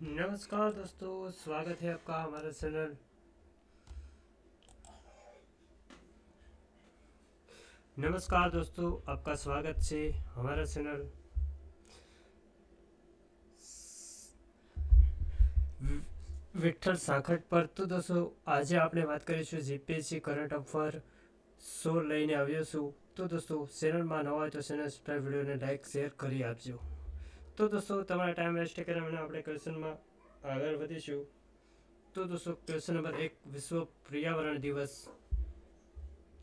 नमस्कार दोस्तों स्वागत है आपका हमारे चैनल नमस्कार दोस्तों आपका स्वागत છે हमारा चैनल વિઠ્ઠલ સાંખટ પર તો દોસ્તો આજે આપણે વાત કરીશું જીપીએસસી કરંટ અફેર શો લઈને આવ્યો છું તો દોસ્તો ચેનલમાં નવા હોય તો ચેનલ સબસ્ક્રાઈબ વિડીયોને લાઈક શેર કરી આપજો તો દોસ્તો, તમારા ટાઈમ વેસ્ટ કર્યા વિના આપણે ક્વેશ્ચનમાં આગળ વધીશું. તો દોસ્તો ક્વેશ્ચન નંબર એક, વિશ્વ પર્યાવરણ દિવસ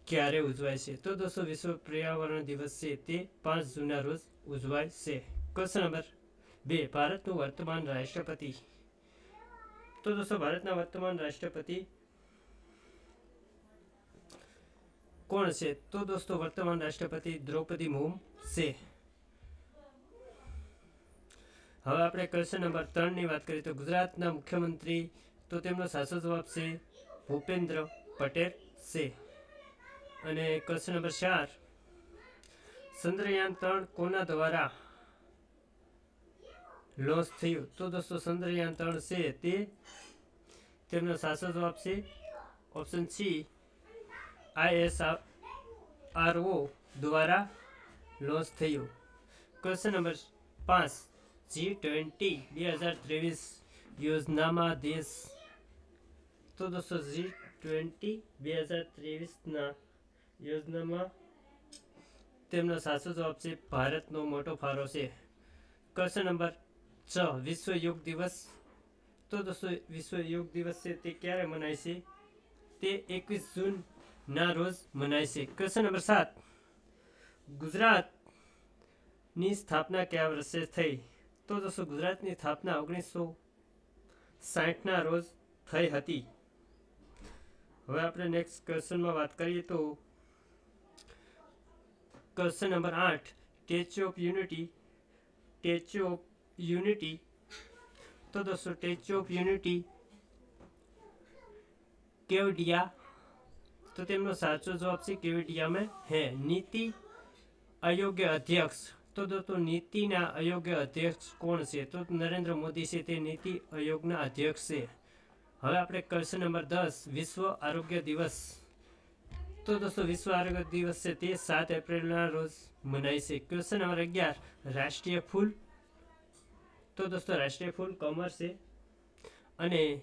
ક્યારે ઉજવાય છે? તો દોસ્તો, વિશ્વ પર્યાવરણ દિવસ છે તે પાંચ જૂનના રોજ ઉજવાય છે. ક્વેશ્ચન નંબર બે, ભારતનું વર્તમાન રાષ્ટ્રપતિ. તો દોસ્તો, ભારતના વર્તમાન રાષ્ટ્રપતિ કોણ છે? તો દોસ્તો, વર્તમાન રાષ્ટ્રપતિ દ્રૌપદી મુર્મુ છે. હવે આપણે ક્વેશ્ચન નંબર ત્રણની વાત કરીએ તો ગુજરાતના મુખ્યમંત્રી તો તેમનો સાચો જવાબ છે ભૂપેન્દ્ર પટેલ છે. અને ક્વેશ્ચન નંબર ચાર, ચંદ્રયાન ત્રણ કોના દ્વારા લોન્ચ થયું? તો દોસ્તો, ચંદ્રયાન ત્રણ છે તે. તેમનો સાચો જવાબ છે ઓપ્શન સી આઈએસઆરઓ દ્વારા લોન્ચ થયું. ક્વેશ્ચન નંબર પાંચ જી ટ્વેન્ટી બે હજાર ત્રેવીસ યોજનામાં દેશ તો દોસ્તો જી ટ્વેન્ટી બે હજાર ત્રેવીસના યોજનામાં તેમનો સાચો જવાબ છે, ભારતનો મોટો ફાળો છે. ક્વેશ્ચન નંબર છ, વિશ્વ યોગ દિવસ. તો દોસ્તો વિશ્વ યોગ દિવસ છે તે ક્યારે મનાય છે? તે એકવીસ જૂન ના રોજ મનાય છે. ક્વેશ્ચન નંબર સાત, ગુજરાતની સ્થાપના કયા વર્ષે થઈ? તો જોશું ગુજરાતની સ્થાપના ઓગણીસો સાઠના રોજ થઈ હતી. હવે આપણે નેક્સ્ટ ક્વેશ્ચનમાં વાત કરીએ તો ક્વેશ્ચન નંબર આઠ statue of unity statue of unity તો દોસ્તો સ્ટેચ્યુ ઓફ યુનિટી કેવડિયા તો તેમનો સાચો જવાબ છે કેવડિયામાં હે? નીતિ અયોગ્ય અધ્યક્ષ. તો દોસ્તો નીતિના અયોગ્ય અધ્યક્ષ કોણ છે? તો નરેન્દ્ર મોદી છે, તે નીતિ આયોગના અધ્યક્ષ છે. હવે આપણે ક્વેશ્ચન નંબર દસ, વિશ્વ આરોગ્ય દિવસ. તો દોસ્તો, વિશ્વ આરોગ્ય દિવસ છે, તે સાત એપ્રિલના રોજ મનાય છે. ક્વેશ્ચન નંબર અગિયાર, રાષ્ટ્રીય ફૂલ? તો દોસ્તો, રાષ્ટ્રીય ફૂલ કમર છે. અને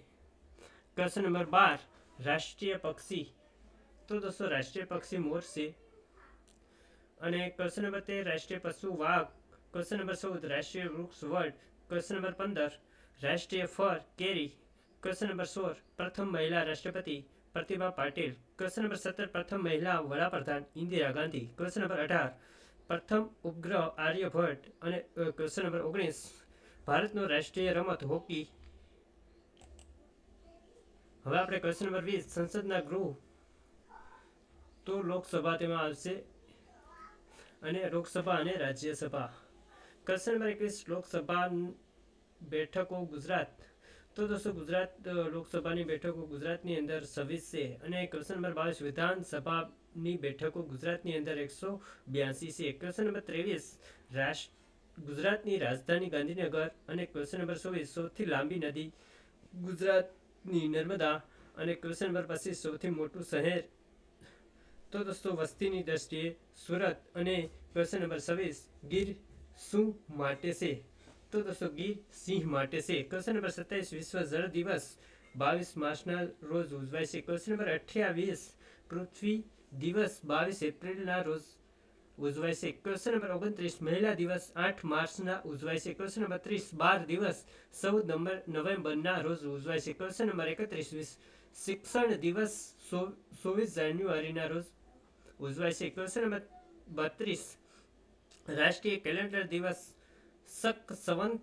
ક્વેશ્ચન નંબર બાર, રાષ્ટ્રીય પક્ષી? તો દોસ્તો, રાષ્ટ્રીય પક્ષી મોર છે. અને ક્વેશ્ચન નંબર તેર રાષ્ટ્રીય પશુ વાઘ ક્વેશ્ચન નંબર ચૌદ રાષ્ટ્રીય વૃક્ષ વડ ક્વેશ્ચન નંબર પંદર રાષ્ટ્રીય ફળ કેરી ક્વેશ્ચન નંબર સોળ પ્રથમ મહિલા રાષ્ટ્રપતિ પ્રતિભા પાટીલ ક્વેશ્ચન નંબર સત્તર પ્રથમ મહિલા વડાપ્રધાન ઇન્દિરા ગાંધી ક્વેશ્ચન નંબર અઢાર પ્રથમ ઉપગ્રહ આર્યભટ્ટ અને ક્વેશ્ચન નંબર ઓગણીસ ભારતનો રાષ્ટ્રીય રમત હોકી. હવે આપણે ક્વેશ્ચન નંબર વીસ સંસદના ગૃહ તો લોકસભા તેમાં આવશે. અને લોકસભા અને રાજ્યસભા. ક્વેશ્ચન નંબર એકવીસ લોકસભા બેઠકો ગુજરાત. તો દોસ્તો, ગુજરાત લોકસભાની બેઠકો ગુજરાતની અંદર છવ્વીસ છે અને ક્વેશ્ચન નંબર બાવીસ વિધાનસભાની બેઠકો ગુજરાતની અંદર એકસો બ્યાસી છે. ક્વેશ્ચન નંબર ત્રેવીસ રાષ્ટ્ર ગુજરાતની રાજધાની ગાંધીનગર અને ક્વેશ્ચન નંબર ચોવીસ સૌથી લાંબી નદી ગુજરાતની નર્મદા અને ક્વેશ્ચન નંબર પચીસ સૌથી મોટું શહેર તો દોસ્તો વસ્તીની દ્રષ્ટિએ સુરત અને ક્વેશ્ચન નંબર છવ્વીસ, ગીર શું માટે છે. તો દોસ્તો ગીર સિંહ માટે છે. ક્વેશ્ચન નંબર સત્યાવીસ વિશ્વ જળ દિવસ બાવીસ માર્ચના રોજ ઉજવાય છે. ક્વેશ્ચન નંબર અઠ્યાવીસ, પૃથ્વી દિવસ બાવીસ એપ્રિલના રોજ ઉજવાય છે. ક્વેશ્ચન નંબર ઓગણત્રીસ, મહિલા દિવસ આઠ માર્ચના ઉજવાય છે. ક્વેશ્ચન નંબર ત્રીસ, બાર દિવસ ચૌદ નંબર નવેમ્બરના રોજ ઉજવાય છે. ક્વેશ્ચન નંબર એકત્રીસ શિક્ષણ દિવસ ચોવીસ જાન્યુઆરીના રોજ ઉજવાય છે. ક્વેશ્ચન નંબર બત્રીસ રાષ્ટ્રીય કેલેન્ડર દિવસ શક સંવંત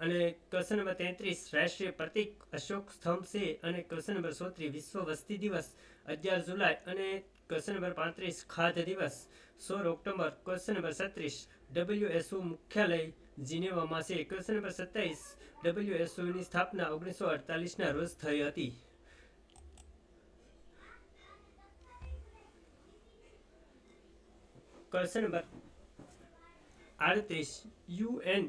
અને ક્વેશ્ચન નંબર તેત્રીસ રાષ્ટ્રીય પ્રતિક અશોક સ્તંભ છે અને ક્વેશ્ચન નંબર સોત્રીસ વિશ્વ વસ્તી દિવસ અગિયાર જુલાઈ અને ક્વેશ્ચન નંબર પાંત્રીસ ખાદ્ય દિવસ સોળ ઓક્ટોબર ક્વેશ્ચન નંબર છત્રીસ ડબલ્યુએસઓ મુખ્યાલય જીનેવામાં છે. ક્વેશ્ચન નંબર સત્તાવીસ ડબલ્યુએસઓની સ્થાપના ઓગણીસો અડતાલીસના રોજ થઈ હતી. ક્વેશ્ચન નંબર આડત્રીસ. યુએન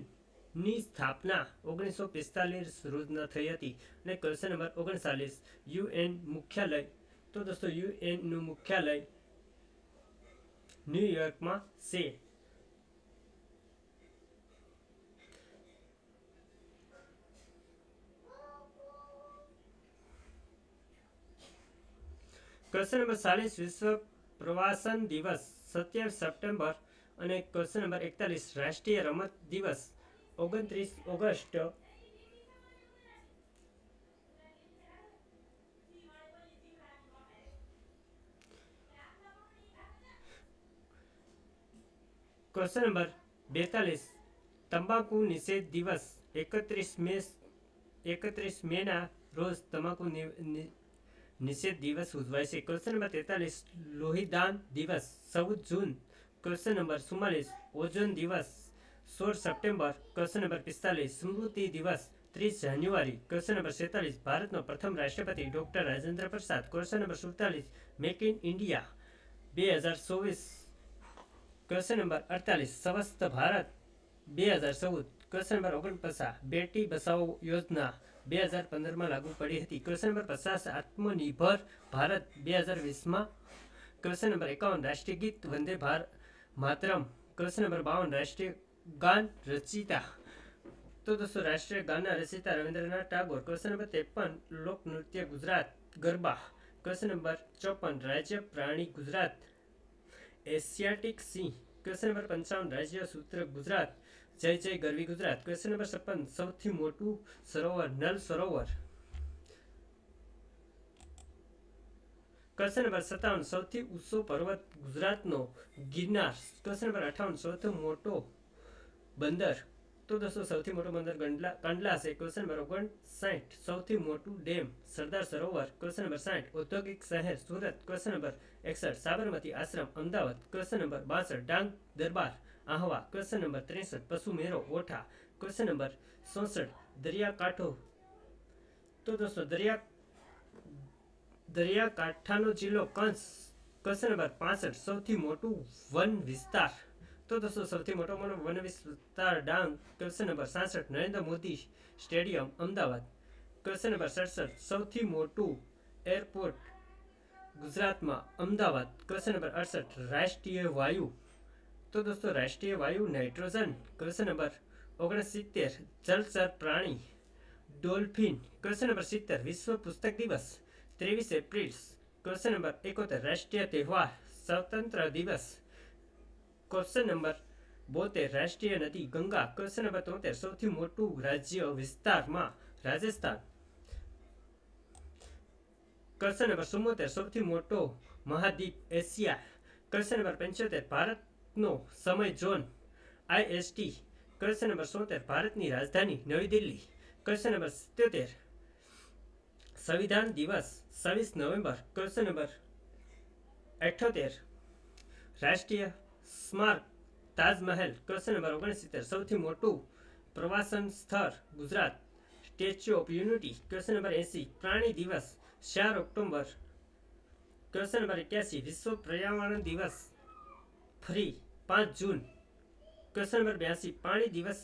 સ્થાપના ઓગણીસો પિસ્તાલીસ રોજના થઈ હતી. અને ક્વેશ્ચન નંબર ઓગણચાલીસ. યુએન મુખ્યાલય. તો દોસ્તો યુએનનું મુખ્યાલય ન્યુયોર્કમાં છે. ક્વેશ્ચન નંબર ચાલીસ. વિશ્વ પ્રવાસન દિવસ. સત્યાવીસ સપ્ટેમ્બર અને ક્વેશ્ચન નંબર એકતાલીસ, રાષ્ટ્રીય રમત દિવસ, ઓગણત્રીસ ઓગસ્ટ. ક્વેશ્ચન નંબર બેતાલીસ, તંબાકુ નિષેધ દિવસ, એકત્રીસ મે, એકત્રીસ મેના રોજ તમાકુ નિષેધ દિવસ ઉજવાય છે ક્વેશ્ચન નંબર તેતાલીસ લોહીદાન દિવસ ચૌદ જૂન ક્વેશ્ચન નંબર ચુમ્માલીસ ઓઝોન દિવસ સોળ સપ્ટેમ્બર ક્વેશ્ચન નંબર પિસ્તાલીસ સ્મૃતિ દિવસ ત્રીસ જાન્યુઆરી ક્વેશ્ચન નંબર સેતાલીસ ભારતનો પ્રથમ રાષ્ટ્રપતિ doctor Rajendra Prasad. Question number સુડતાલીસ, મેક ઇન ઇન્ડિયા બે હજાર ચોવીસ ક્વેશ્ચન નંબર અડતાલીસ, સ્વસ્થ ભારત બે હજાર ચૌદ ક્વેશ્ચન નંબર ઓગણપચાસ, બેટી બચાવો યોજના. બે હજાર પંદરમાં લાગુ પડી હતી. ક્વેશ્ચન નંબર પચાસ, આત્મનિર્ભર ભારત બે હજાર વીસમાં. ક્વેશ્ચન નંબર એકાવન, રાષ્ટ્રીય ગીત વંદે ભાર માતરમ. ક્વેશ્ચન નંબર બાવન, રાષ્ટ્રીય ગાન રચિતા. તો દોસ્તો, રાષ્ટ્રીય ગાનના રચિતા રવિન્દ્રનાથ ટાગોર. ક્વેશ્ચન નંબર ત્રેપન, લોકનૃત્ય ગુજરાત ગરબા. ક્વેશ્ચન નંબર ચોપન, રાજ્ય પ્રાણી ગુજરાત. એશિયાટિક સિંહ. ક્વેશ્ચન નંબર પંચાવન, રાજ્ય સૂત્ર ગુજરાત. જય જય ગરવી ગુજરાત. ક્વેશ્ચન નંબર છપ્પન. સૌથી મોટું સરોવર, નલ સરોવર. ક્વેશ્ચન નંબર સત્તાવન. સૌથી ઊંચો પર્વત ગુજરાતનો ગિરનાર. ક્વેશ્ચન નંબર અઠાવન. સૌથી મોટો બંદર. તો દોસ્તો, સૌથી મોટો બંદર કંડલા કંડલા છે ક્વેશ્ચન નંબર ઓગણ સાઠ સૌથી મોટું dam, Sardar Sarovar. Question number સાઠ. ઔદ્યોગિક શહેર, સુરત. ક્વેશ્ચન નંબર એકસઠ. સાબરમતી આશ્રમ, અમદાવાદ. ક્વેશ્ચન નંબર બાસઠ. ડાંગ દરબાર. આહવા ક્વેશ્ચન નંબર ત્રેસઠ, પશુ મેરો, ઓઠા ક્વેશ્ચન નંબર ચોસઠ દરિયાકાંઠો. તો દોસ્તો, દરિયા, દરિયાકાંઠાનો જિલ્લો કંસ ક્વેશ્ચન નંબર પાસઠ, સૌથી મોટું વન વિસ્તાર. તો દોસ્તો, સૌથી મોટો મોટો વન વિસ્તાર Dang question number સાસઠ, Narendra Modi stadium, Ahmedabad. Question number સડસઠ, સૌથી મોટું એરપોર્ટ ગુજરાતમાં, અમદાવાદ. ક્વેશ્ચન નંબર અડસઠ, રાષ્ટ્રીય વાયુ તો દોસ્તો, રાષ્ટ્રીય વાયુ નાઇટ્રોજન ક્વેશ્ચન નંબર ઓગણસિત્તેર. જલચર પ્રાણી ડોલ્ફિન. ક્વેશ્ચન નંબર સિત્તેર, વિશ્વ પુસ્તક દિવસ, ત્રેવીસ એપ્રિલ. ક્વેશ્ચન નંબર એકોતેર, રાષ્ટ્રીય તહેવાર, સ્વતંત્ર દિવસ. ક્વેશ્ચન નંબર બોતેર, રાષ્ટ્રીય નદી, ગંગા. ક્વેશ્ચન નંબર તોતેર, સૌથી મોટું રાજ્ય વિસ્તારમાં રાજસ્થાન. ક્વેશ્ચન નંબર ચુમ્મોતેર, સૌથી મોટો મહાદ્વીપ એશિયા. ક્વેશ્ચન નંબર પંચોતેર ભારતનો સમય ઝોન આઈએસટી ક્વેશ્ચન નંબર સોતેર, ભારતની રાજધાની, નવી દિલ્હી. ક્વેશ્ચન નંબર સિત્યોતેર, સંવિધાન દિવસ, છવ્વીસ નવેમ્બર. ક્વેશ્ચન નંબર અઠ્યોતેર, રાષ્ટ્રીય સ્મારક, તાજમહેલ. ક્વેશ્ચન નંબર ઓગણસિત્તેર, સૌથી મોટું પ્રવાસન સ્થળ, Gujarat. Statue of unity. Question number એંસી, પ્રાણી દિવસ, ચાર ઓક્ટોબર ક્વેશ્ચન નંબર એક્યાસી, વિશ્વ પર્યાવરણ દિવસ. ફ્રી પાંચ જૂન ક્વેશ્ચન નંબર બ્યાસી, પાણી દિવસ,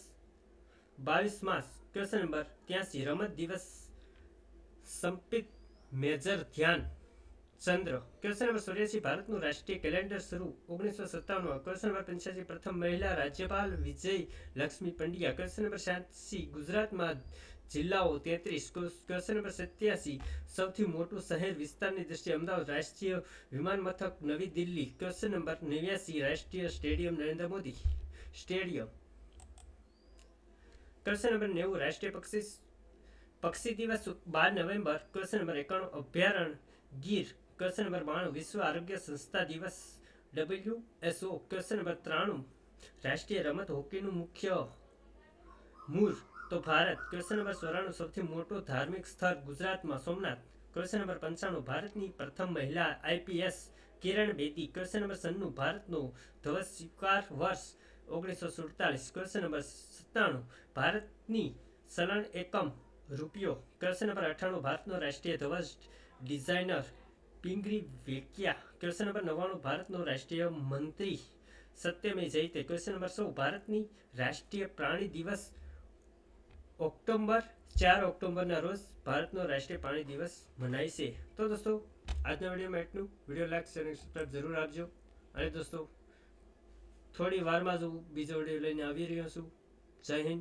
બાવીસ માસ ક્વેશ્ચન નંબર ત્યાસી, રમત દિવસ, સંપિત મેજર ધ્યાન, ચંદ્ર ક્વેશ્ચન નંબર ચોર્યાસી ભારતનું રાષ્ટ્રીય કેલેન્ડર શરૂ, ઓગણીસો સત્તાવનમાં ક્વેશ્ચન નંબર પંચ્યાસી, પ્રથમ મહિલા રાજ્યપાલ વિજય લક્ષ્મી પંડ્યા ક્વેશ્ચન નંબર છ્યાસી, ગુજરાતમાં જિલ્લાઓ તેત્રીસ ક્વેશ્ચન નંબર સત્યાસી, સૌથી મોટું શહેર વિસ્તારની દ્રષ્ટિએ અમદાવાદ રાષ્ટ્રીય વિમાન મથક, નવી દિલ્હી ક્વેશ્ચન નંબર નેવ્યાસી, રાષ્ટ્રીય stadium Narendra Modi stadium. Question number નેવું, રાષ્ટ્રીય પક્ષી પક્ષી દિવસ બાર નવેમ્બર ક્વેશ્ચન નંબર એકાણું, અભયારણ્ય ગીર ક્વેશ્ચન નંબર બાણું, વિશ્વ આરોગ્ય સંસ્થા દિવસ ડબલ્યુ એસઓ ક્વેશ્ચન નંબર ત્રાણું, રાષ્ટ્રીય રમત હોકીનું મુખ્ય મૂળ તો ભારત ક્વેશ્ચન નંબર ચોરાણું સૌથી મોટું ધાર્મિક સ્થળ ગુજરાતમાં સોમનાથ. ક્વેશ્ચન નંબર પંચાણું ભારતની પ્રથમ મહિલા IPS Kiran Bedi. Question number સન્નું ભારતનું ધ્વજ સ્વીકાર વર્ષ ઓગણીસો સુડતાલીસ. ક્વેશ્ચન નંબર સત્તાણું ભારતની ચલણ એકમ રૂપિયો. ક્વેશ્ચન નંબર અઠ્ઠાણું ભારતનો રાષ્ટ્રીય ધ્વજ designer Pingali Venkayya. Question number નવ્વાણું ભારતનો રાષ્ટ્રીય મંત્રી સત્યમે જયતે. ક્વેશ્ચન નંબર સો ભારતની રાષ્ટ્રીય પ્રાણી દિવસ ઓક્ટોબર, ચાર ઓક્ટોબરના રોજ ભારતનો રાષ્ટ્રીય પાણી દિવસ મનાય છે. તો દોસ્તો, આજના વિડીયોમાં એટલું. વીડિયો લાઈક શેર સબસ્ક્રાઈબ જરૂર આપજો અને દોસ્તો, થોડી વારમાં જ હું બીજો વીડિયો લઈને આવી રહ્યો છું. જય હિન્દ.